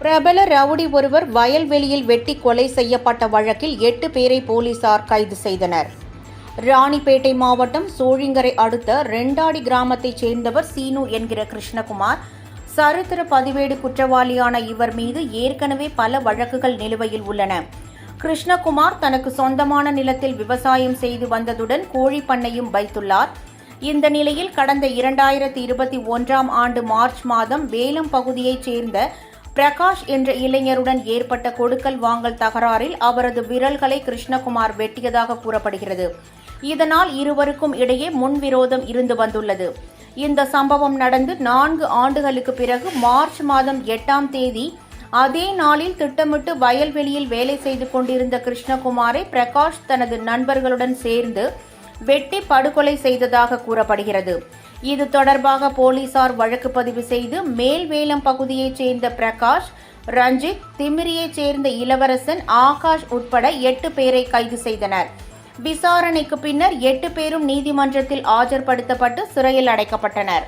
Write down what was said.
பிரபல ரவுடி ஒருவர் வயல்வெளியில் வெட்டி கொலை செய்யப்பட்ட வழக்கில் எட்டு பேரை போலீசார் கைது செய்தனர். ராணிப்பேட்டை மாவட்டம் சோழிங்கரை அடுத்த ரெண்டாடி கிராமத்தைச் சேர்ந்தவர் சீனு என்கிற கிருஷ்ணகுமார். சரித்திர பதிவேடு குற்றவாளியான இவர் மீது ஏற்கனவே பல வழக்குகள் நிலுவையில் உள்ளன. கிருஷ்ணகுமார் தனக்கு சொந்தமான நிலத்தில் விவசாயம் செய்து வந்ததுடன் கோழி பண்ணையும் வைத்துள்ளார். இந்த நிலையில் கடந்த இரண்டாயிரத்தி இருபத்தி ஒன்றாம் ஆண்டு மார்ச் மாதம் வேலம் பகுதியைச் சேர்ந்த பிரகாஷ் என்ற இளைஞருடன் ஏற்பட்ட கொடுக்கல் வாங்கல் தகராறில் அவரது விரல்களை கிருஷ்ணகுமார் வெட்டியதாக கூறப்படுகிறது. இதனால் இருவருக்கும் இடையே முன்விரோதம் இருந்து வந்துள்ளது. இந்த சம்பவம் நடந்து நான்கு ஆண்டுகளுக்கு பிறகு மார்ச் மாதம் எட்டாம் தேதி அதே நாளில் திட்டமிட்டு வயல்வெளியில் வேலை செய்து கொண்டிருந்த கிருஷ்ணகுமாரை பிரகாஷ் தனது நண்பர்களுடன் சேர்ந்து வெட்டி படுகொலை செய்ததாக கூறப்படுகிறது. இது தொடர்பாக போலீசார் வழக்கு பதிவு செய்து மேல்வேலம் பகுதியைச் சேர்ந்த பிரகாஷ் ரஞ்சித் திமிரியைச் சேர்ந்த இளவரசன் ஆகாஷ் உட்பட எட்டு பேரை கைது செய்தனர். விசாரணைக்கு பின்னர் எட்டு பேரும் நீதிமன்றத்தில் ஆஜர்படுத்தப்பட்டு சிறையில் அடைக்கப்பட்டனர்.